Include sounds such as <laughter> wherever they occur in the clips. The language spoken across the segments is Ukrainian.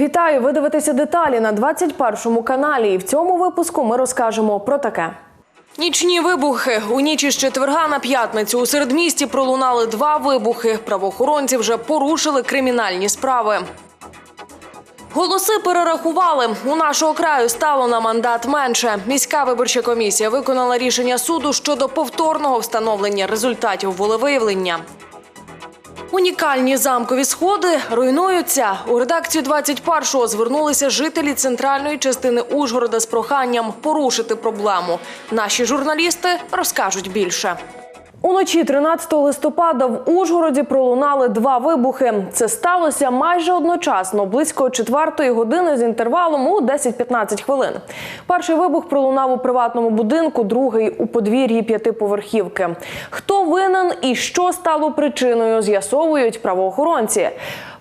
Вітаю! Ви дивитеся деталі на 21 каналі. І в цьому випуску ми розкажемо про таке. Нічні вибухи у ніч із четверга на п'ятницю у середмісті пролунали два вибухи. Правоохоронці вже порушили кримінальні справи. Голоси перерахували. У нашого краю стало на мандат менше. Міська виборча комісія виконала рішення суду щодо повторного встановлення результатів волевиявлення. Унікальні замкові сходи руйнуються. У редакцію 21-го звернулися жителі центральної частини Ужгорода з проханням порушити проблему. Наші журналісти розкажуть більше. Уночі 13 листопада в Ужгороді пролунали два вибухи. Це сталося майже одночасно, близько четвертої години з інтервалом у 10-15 хвилин. Перший вибух пролунав у приватному будинку, другий у подвір'ї п'ятиповерхівки. Хто винен і що стало причиною, з'ясовують правоохоронці.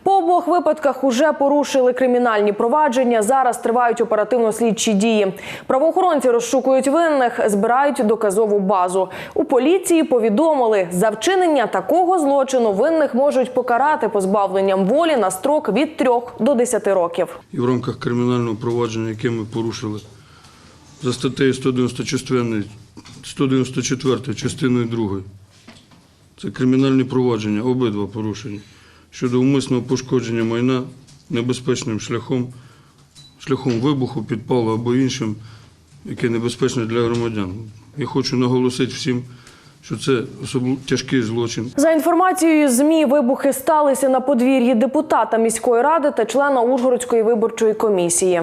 По обох випадках уже порушили кримінальні провадження. Зараз тривають оперативно-слідчі дії. Правоохоронці розшукують винних, збирають доказову базу. У поліції повідомили, за вчинення такого злочину винних можуть покарати позбавленням волі на строк від 3 до 10 років. і в рамках кримінального провадження, яке ми порушили за статтею 194, 194 частиною 2. Це кримінальні провадження, обидва порушення щодо умисного пошкодження майна небезпечним шляхом, шляхом вибуху, підпалу або іншим, яке небезпечне для громадян. Я хочу наголосити всім, що це особливо тяжкий злочин. За інформацією ЗМІ, вибухи сталися на подвір'ї депутата міської ради та члена Ужгородської виборчої комісії.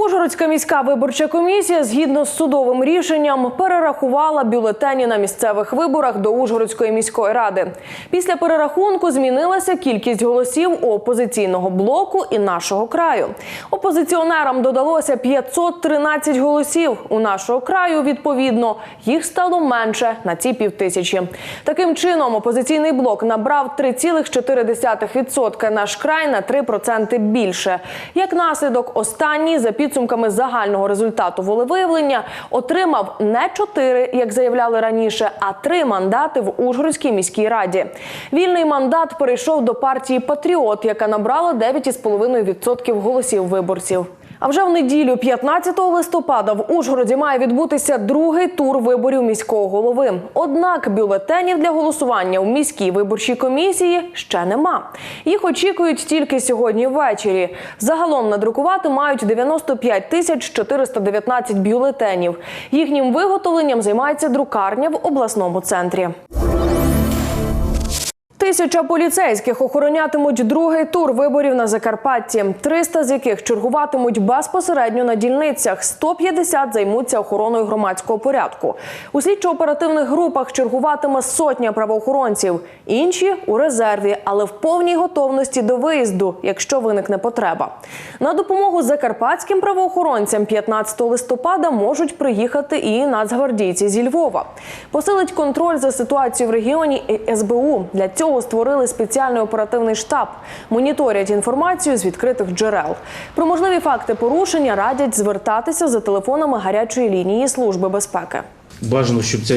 Ужгородська міська виборча комісія згідно з судовим рішенням перерахувала бюлетені на місцевих виборах до Ужгородської міської ради. Після перерахунку змінилася кількість голосів у опозиційного блоку і нашого краю. Опозиціонерам додалося 513 голосів. У нашого краю відповідно їх стало менше на ці півтисячі. Таким чином, опозиційний блок набрав 3,4%, наш край на 3% більше. Як наслідок, останній за підсумками загального результату волевиявлення отримав не чотири, як заявляли раніше, а три мандати в Ужгородській міській раді. Вільний мандат перейшов до партії Патріот, яка набрала 9,5% голосів виборців. А вже в неділю, 15 листопада, в Ужгороді має відбутися другий тур виборів міського голови. Однак бюлетенів для голосування в міській виборчій комісії ще нема. Їх очікують тільки сьогодні ввечері. Загалом надрукувати мають 95 тисяч 419 бюлетенів. Їхнім виготовленням займається друкарня в обласному центрі. Тисяча поліцейських охоронятимуть другий тур виборів на Закарпатті, 300 з яких чергуватимуть безпосередньо на дільницях. 150 займуться охороною громадського порядку. У слідчо-оперативних групах чергуватиме сотня правоохоронців, інші у резерві, але в повній готовності до виїзду, якщо виникне потреба. На допомогу закарпатським правоохоронцям 15 листопада можуть приїхати і нацгвардійці зі Львова. Посилить контроль за ситуацією в регіоні СБУ. Для цього створили спеціальний оперативний штаб. Моніторять інформацію з відкритих джерел. Про можливі факти порушення радять звертатися за телефонами гарячої лінії Служби безпеки. Бажано, щоб ця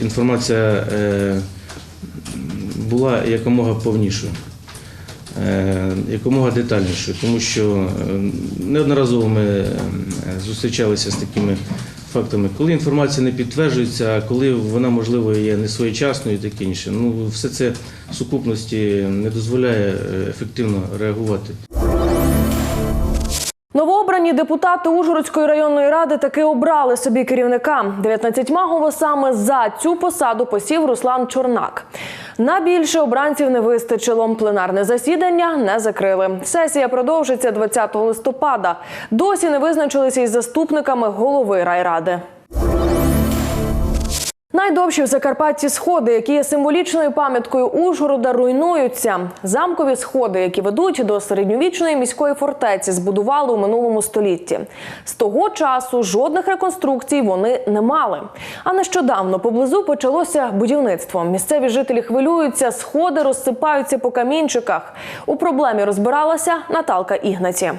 інформація е, була якомога повнішою, е, якомога детальнішою, тому що е, неодноразово ми зустрічалися з такими фактами, коли інформація не підтверджується, коли вона, можливо, є несвоєчасною і таке інше. Ну, все це в сукупності не дозволяє е, ефективно реагувати. Новообрані депутати Ужгородської районної ради таки обрали собі керівника. 19 голосами за цю посаду посів Руслан Чорнак. На більше обранців не вистачило. Пленарне засідання не закрили. Сесія продовжиться 20 листопада. Досі не визначилися із заступниками голови райради. Найдовші в Закарпатті сходи, які є символічною пам'яткою Ужгорода, руйнуються. Замкові сходи, які ведуть до середньовічної міської фортеці, збудували у минулому столітті. З того часу жодних реконструкцій вони не мали. А нещодавно поблизу почалося будівництво. Місцеві жителі хвилюються, сходи розсипаються по камінчиках. У проблемі розбиралася Наталка Ігнаці.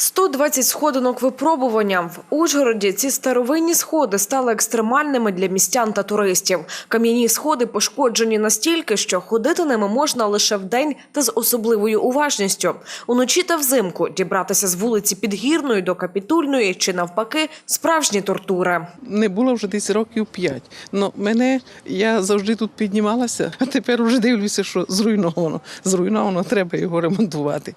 120 сходинок випробування. В Ужгороді ці старовинні сходи стали екстремальними для містян та туристів. Кам'яні сходи пошкоджені настільки, що ходити ними можна лише вдень та з особливою уважністю. Уночі та взимку дібратися з вулиці Підгірної до Капітульної чи навпаки справжні тортури. не було вже десь років п'ять. Ну мене я завжди тут піднімалася, а тепер вже дивлюся, що зруйновано. Зруйновано, треба його ремонтувати.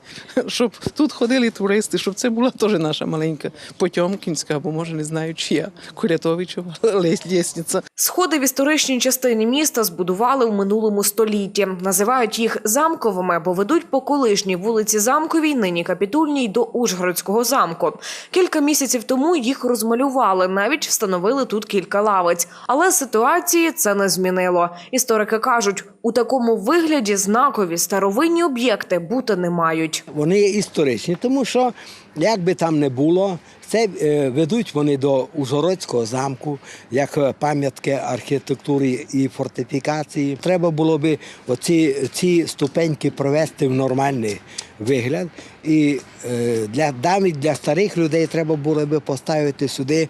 Щоб тут ходили туристи, щоб це була теж наша маленька Потьомкінська, або може не знаю чия Курятовичева <laughs> лестниця. Сходи в історичній частині міста збудували у минулому столітті. Називають їх замковими, бо ведуть по колишній вулиці Замковій, нині капітульній, до Ужгородського замку. Кілька місяців тому їх розмалювали, навіть встановили тут кілька лавиць. Але ситуації це не змінило. Історики кажуть, у такому вигляді знакові старовинні об'єкти бути не мають. Вони є історичні, тому що як би там не було, це е, ведуть вони до Ужгородського замку, як е, пам'ятки архітектури і фортифікації. Треба було би оці ці ступеньки провести в нормальний вигляд. І е, для навіть для старих людей треба було би поставити сюди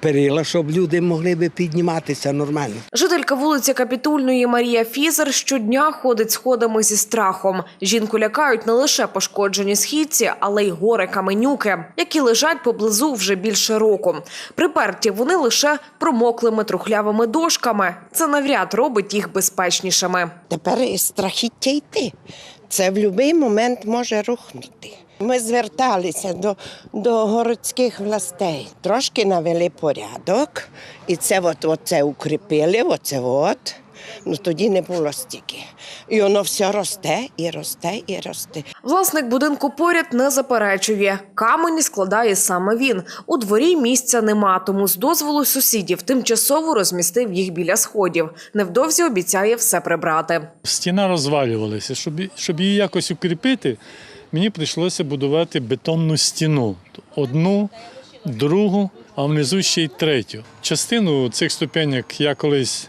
перила, щоб люди могли би підніматися нормально. Жителька вулиці Капітульної Марія Фізер щодня ходить сходами зі страхом. Жінку лякають не лише пошкоджені східці, але й гори каменюки, які лежать поблизу вже більше року. Приперті вони лише промоклими трухлявими дошками. Це навряд робить їх безпечнішими. Тепер страхіття йти. Це в будь-який момент може рухнути. Ми зверталися до, до городських властей. Трошки навели порядок, і це от, от це укріпили, оце от. Ну тоді не було стільки. І воно все росте і росте і росте. Власник будинку поряд не заперечує. Камені складає саме він. У дворі місця нема, тому з дозволу сусідів тимчасово розмістив їх біля сходів. Невдовзі обіцяє все прибрати. стіна розвалювалася. Щоб, щоб її якось укріпити, мені прийшлося будувати бетонну стіну. Одну, другу, а внизу ще й третю. Частину цих ступенек я колись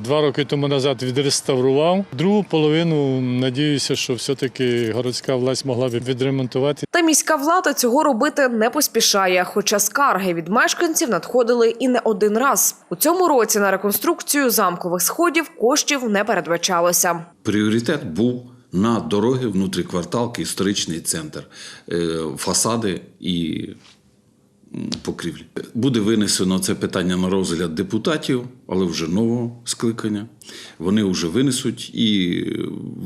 два роки тому назад відреставрував. Другу половину надіюся, що все-таки городська власть могла б відремонтувати. Та міська влада цього робити не поспішає, хоча скарги від мешканців надходили і не один раз. У цьому році на реконструкцію замкових сходів коштів не передбачалося. Пріоритет був на дороги, внутрікварталки, історичний центр, е, фасади і покрівлі. Буде винесено це питання на розгляд депутатів, але вже нового скликання. Вони вже винесуть і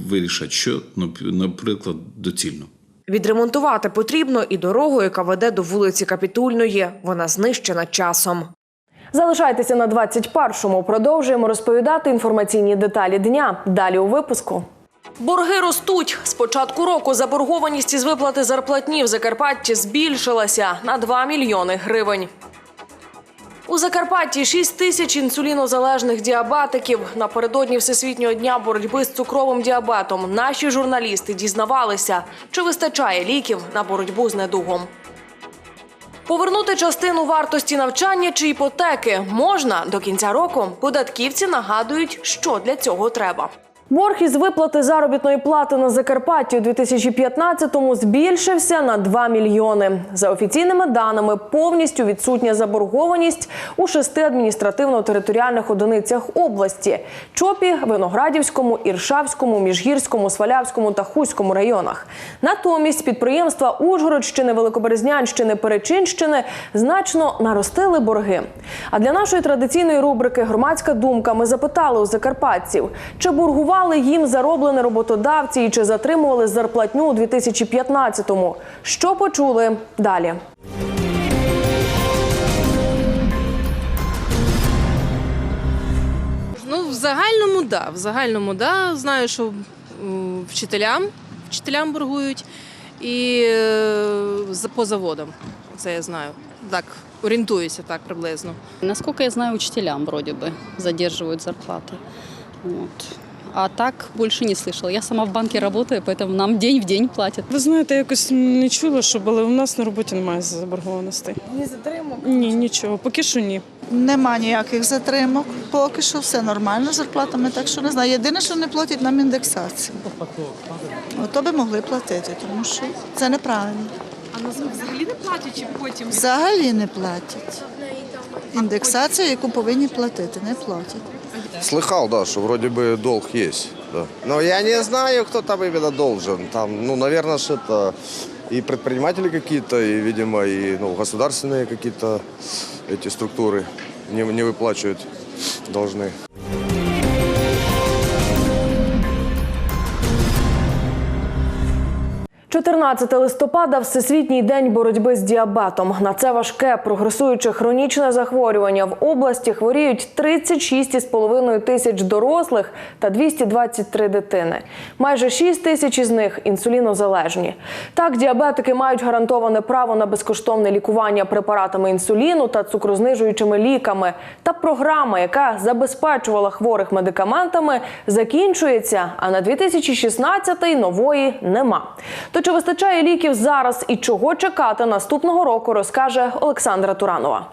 вирішать, що, наприклад, доцільно. Відремонтувати потрібно і дорогу, яка веде до вулиці Капітульної. Вона знищена часом. Залишайтеся на 21-му. Продовжуємо розповідати інформаційні деталі дня. Далі у випуску. Борги ростуть. З початку року заборгованість із виплати зарплатні в Закарпатті збільшилася на 2 мільйони гривень. У Закарпатті 6 тисяч інсулінозалежних діабетиків. Напередодні Всесвітнього дня боротьби з цукровим діабетом наші журналісти дізнавалися, чи вистачає ліків на боротьбу з недугом. Повернути частину вартості навчання чи іпотеки можна до кінця року. Податківці нагадують, що для цього треба. Борг із виплати заробітної плати на Закарпатті у 2015-му збільшився на 2 мільйони. За офіційними даними, повністю відсутня заборгованість у шести адміністративно-територіальних одиницях області: Чопі, Виноградівському, Іршавському, Міжгірському, Свалявському та Хуському районах. Натомість підприємства Ужгородщини, Великоберезнянщини, Перечинщини значно наростили борги. А для нашої традиційної рубрики Громадська думка ми запитали у закарпатців, чи боргували їм зароблене роботодавці і чи затримували зарплатню у 2015-му. Що почули далі? Ну, в загальному, да. В загальному, да. Знаю, що вчителям, вчителям боргують і е, по заводам. Це я знаю. Так, орієнтуюся так приблизно. Насколько я знаю, учителям вроде бы задерживают зарплаты. Вот. А так больше не слышала. Я сама в банке работаю, поэтому нам день в день платят. Ви знаєте, якось не чула, щоб але у нас на роботі немає заборгованостей. Ні затримок? Ні, нічого. Поки що ні. Нема ніяких затримок. Поки що все нормально з зарплатами, так що не знаю. Єдине, що не платять нам індексацію. Ото би могли платити, тому що це неправильно. А взагалі не платять чи потім? Взагалі не платять. Індексація, яку повинні платити, не платять. Слыхал, да, что вроде бы долг есть. Да. Но я не знаю, кто там именно должен. Там, ну, наверное, что это и предприниматели какие-то, и, видимо, и ну, государственные какие-то эти структуры не, не выплачивают должны. 14 листопада Всесвітній день боротьби з діабетом. На це важке прогресуюче хронічне захворювання в області хворіють 36,5 тисяч дорослих та 223 дитини. Майже 6 тисяч із них інсулінозалежні. Так, діабетики мають гарантоване право на безкоштовне лікування препаратами інсуліну та цукрознижуючими ліками. Та програма, яка забезпечувала хворих медикаментами, закінчується. А на 2016-й нової нема. То чи вистачає ліків зараз і чого чекати наступного року, розкаже Олександра Туранова.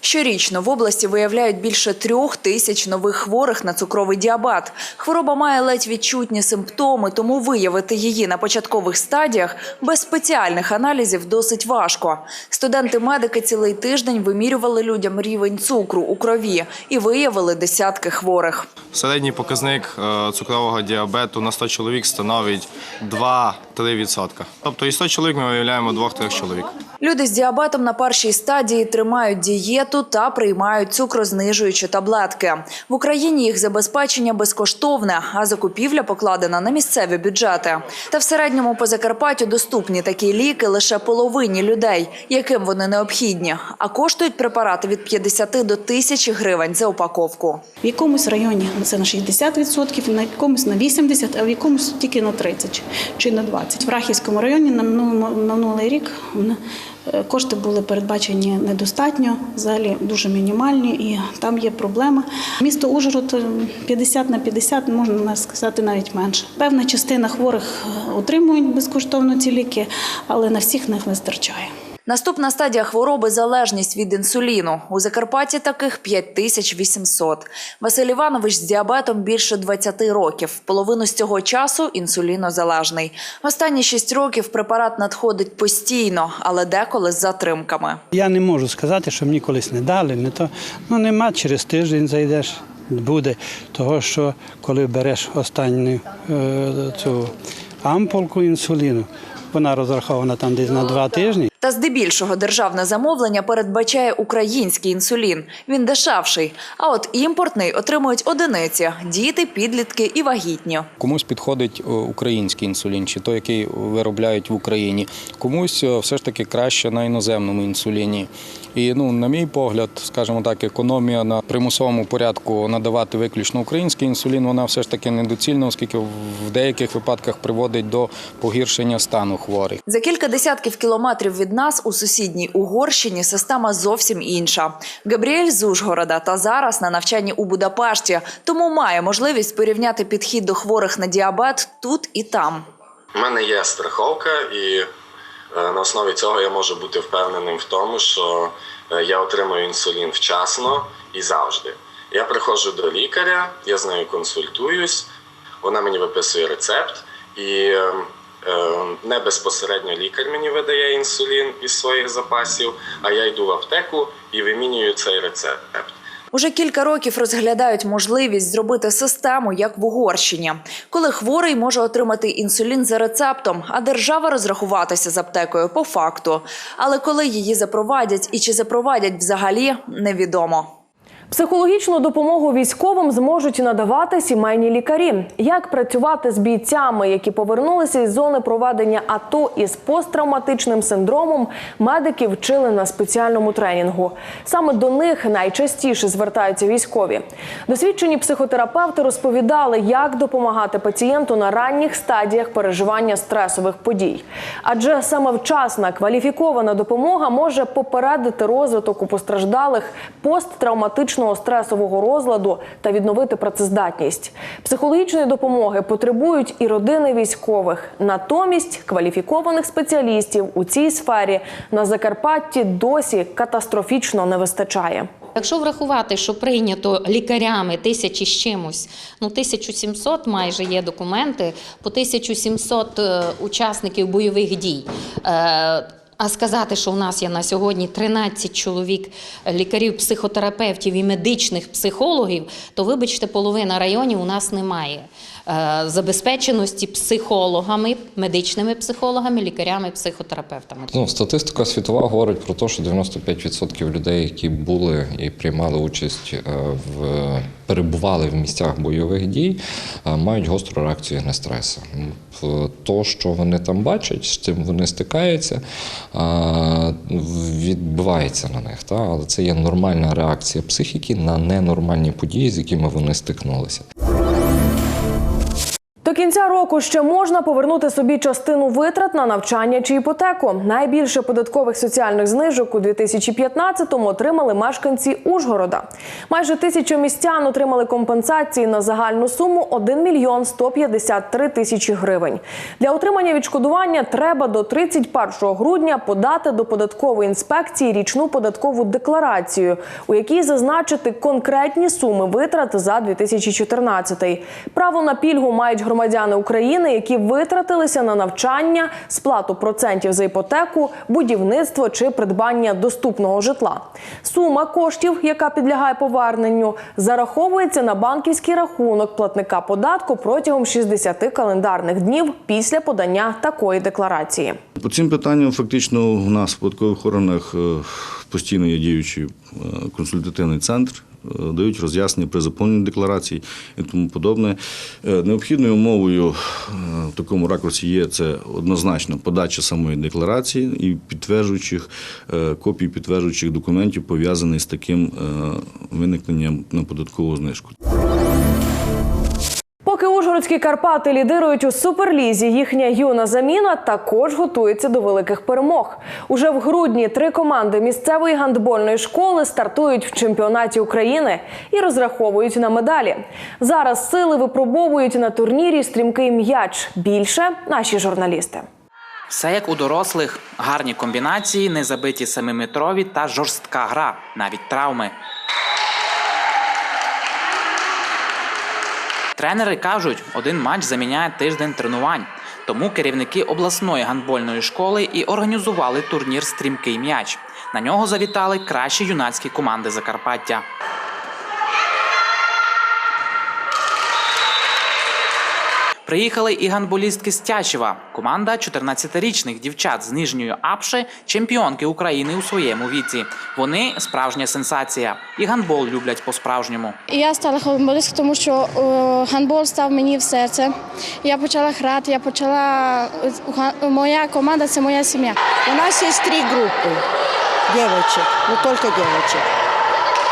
Щорічно в області виявляють більше трьох тисяч нових хворих на цукровий діабет. Хвороба має ледь відчутні симптоми, тому виявити її на початкових стадіях без спеціальних аналізів досить важко. Студенти-медики цілий тиждень вимірювали людям рівень цукру у крові і виявили десятки хворих. Середній показник е, цукрового діабету на 100 чоловік становить 2-3%. Тобто із 100 чоловік ми виявляємо 2-3 чоловік. Люди з діабетом на першій стадії тримають дієту та приймають цукрознижуючі таблетки. В Україні їх забезпечення безкоштовне, а закупівля покладена на місцеві бюджети. Та в середньому по Закарпаттю доступні такі ліки лише половині людей, яким вони необхідні. А коштують препарати від 50 до 1000 гривень за упаковку. В якомусь районі це на 60%, на якомусь на 80%, а в якомусь тільки на 30% чи на 20%. В Рахівському районі на минулий рік е, кошти були передбачені недостатньо, взагалі дуже мінімальні, і там є проблема. Місто Ужгород е, 50 на 50, можна сказати, навіть менше. Певна частина хворих е, отримують безкоштовно ці ліки, але на всіх не вистачає. Наступна стадія хвороби залежність від інсуліну. У Закарпатті таких 5800. Василь Іванович з діабетом більше 20 років. Половину з цього часу інсулінозалежний. Останні 6 років препарат надходить постійно, але деколи з затримками. Я не можу сказати, що мені колись не дали, не то. Ну нема, через тиждень зайдеш, буде. Того, що коли береш останню е, цю ампулку інсуліну, вона розрахована там десь на два тижні. Та здебільшого державне замовлення передбачає український інсулін. Він дешевший. А от імпортний отримують одиниці – діти, підлітки і вагітні. Комусь підходить е, український інсулін, чи той, який виробляють в Україні. Комусь е, все ж таки краще на іноземному інсуліні. І ну, на мій погляд, скажімо так, економія на примусовому порядку надавати виключно український інсулін, вона все ж таки недоцільна, оскільки в деяких випадках приводить до погіршення стану хворих. За кілька десятків кілометрів від нас у сусідній Угорщині система зовсім інша. Габріель з Ужгорода та зараз на навчанні у Будапешті, тому має можливість порівняти підхід до хворих на діабет тут і там. У мене є страховка, і е, на основі цього я можу бути впевненим в тому, що е, я отримую інсулін вчасно і завжди. Я приходжу до лікаря, я з нею консультуюсь, вона мені виписує рецепт, і е, е, не безпосередньо лікар мені видає інсулін із своїх запасів, а я йду в аптеку і вимінюю цей рецепт. Уже кілька років розглядають можливість зробити систему, як в Угорщині, коли хворий може отримати інсулін за рецептом, а держава розрахуватися з аптекою по факту. Але коли її запровадять і чи запровадять взагалі, невідомо. Психологічну допомогу військовим зможуть надавати сімейні лікарі. Як працювати з бійцями, які повернулися із зони проведення АТО із посттравматичним синдромом, медики вчили на спеціальному тренінгу. Саме до них найчастіше звертаються військові. Досвідчені психотерапевти розповідали, як допомагати пацієнту на ранніх стадіях переживання стресових подій. Адже саме вчасна кваліфікована допомога може попередити розвиток у постраждалих посттравматичного стресового розладу та відновити працездатність. Психологічної допомоги потребують і родини військових. Натомість кваліфікованих спеціалістів у цій сфері на Закарпатті досі катастрофічно не вистачає. Якщо врахувати, що прийнято лікарями тисячі з чимось, ну 1700 майже є документи, по 1700 е, учасників бойових дій. Е, А сказати, що у нас є на сьогодні 13 чоловік лікарів, психотерапевтів і медичних психологів, то вибачте, половина районів у нас немає. е, забезпеченості психологами, медичними психологами, лікарями, психотерапевтами. Ну, статистика світова говорить про те, що 95% людей, які були і приймали участь е, в перебували в місцях бойових дій, е, мають гостру реакцію на стрес. То, що вони там бачать, з цим вони стикаються, е, відбувається на них. Та? Але це є нормальна реакція психіки на ненормальні події, з якими вони стикнулися. До кінця року ще можна повернути собі частину витрат на навчання чи іпотеку. Найбільше податкових соціальних знижок у 2015-му отримали мешканці Ужгорода. Майже тисячу містян отримали компенсації на загальну суму 1 мільйон 153 тисячі гривень. Для отримання відшкодування треба до 31 грудня подати до податкової інспекції річну податкову декларацію, у якій зазначити конкретні суми витрат за 2014. Право на пільгу мають громадяни України, які витратилися на навчання, сплату процентів за іпотеку, будівництво чи придбання доступного житла. Сума коштів, яка підлягає поверненню, зараховується на банківський рахунок платника податку протягом 60 календарних днів після подання такої декларації. По цим питанням фактично у нас в податкових органах е, постійно є діючий е, консультативний центр, дають роз'яснення при заповненні декларацій і тому подобне. Е, Необхідною умовою е, в такому ракурсі є це однозначно подача самої декларації і підтверджуючих е, копій підтверджуючих документів пов'язаних з таким е, виникненням на податкову знижку. Поки Карпати лідирують у суперлізі, їхня юна заміна також готується до великих перемог. Уже в грудні три команди місцевої гандбольної школи стартують в чемпіонаті України і розраховують на медалі. Зараз сили випробовують на турнірі стрімкий м'яч. Більше наші журналісти. Все як у дорослих, гарні комбінації, незабиті семиметрові та жорстка гра, навіть травми. Тренери кажуть, один матч заміняє тиждень тренувань. Тому керівники обласної гандбольної школи і організували турнір Стрімкий м'яч. На нього завітали кращі юнацькі команди Закарпаття. Приїхали і гандболістки з Тячева. Команда 14-річних дівчат з нижньої Апши, чемпіонки України у своєму віці. Вони справжня сенсація. І гандбол люблять по-справжньому. Я стала гандболісткою, тому що гандбол став мені в серце. Я почала грати, я почала моя команда це моя сім'я. У нас есть три девочек, не только девочек.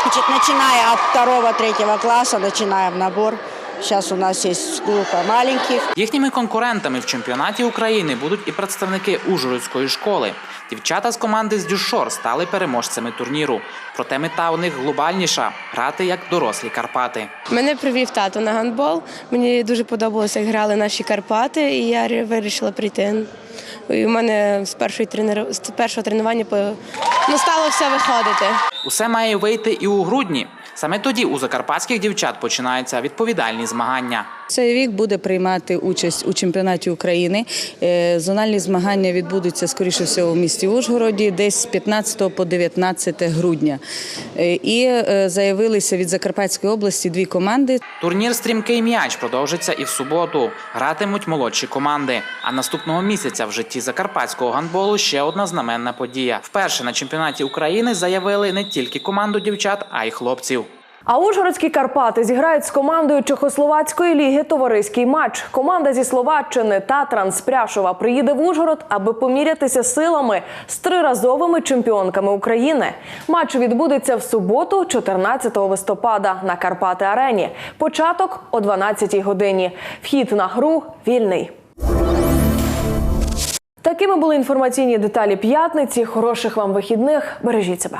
Значит, начиная от второго-третьего класса, начинаем набор. Сейчас у нас есть группа маленьких. Їхніми конкурентами в чемпіонаті України будуть і представники Ужгородської школи. Дівчата з команди з Дюшор стали переможцями турніру. Проте мета у них глобальніша грати як дорослі Карпати. Мене привів тато на гандбол. Мені дуже подобалося, як грали наші Карпати, і я вирішила прийти. І у мене з першої тренер... з першого тренування по- ну, стало все виходити. Усе має вийти і у грудні. Саме тоді у закарпатських дівчат починаються відповідальні змагання. Цей вік буде приймати участь у чемпіонаті України. Е, Зональні змагання відбудуться скоріше всього в місті Ужгороді, десь з 15 по 19 грудня. Е, І е, заявилися від Закарпатської області дві команди. Турнір Стрімкий м'яч продовжиться і в суботу. Гратимуть молодші команди. А наступного місяця в житті закарпатського гандболу ще одна знаменна подія. Вперше на чемпіонаті України заявили не тільки команду дівчат, а й хлопців. А Ужгородські Карпати зіграють з командою Чехословацької ліги товариський матч. Команда зі Словаччини Татран Спряшова приїде в Ужгород, аби помірятися силами з триразовими чемпіонками України. Матч відбудеться в суботу, 14 листопада, на Карпати Арені. Початок о 12 годині. Вхід на гру вільний. Такими були інформаційні деталі п'ятниці. Хороших вам вихідних. Бережіть себе.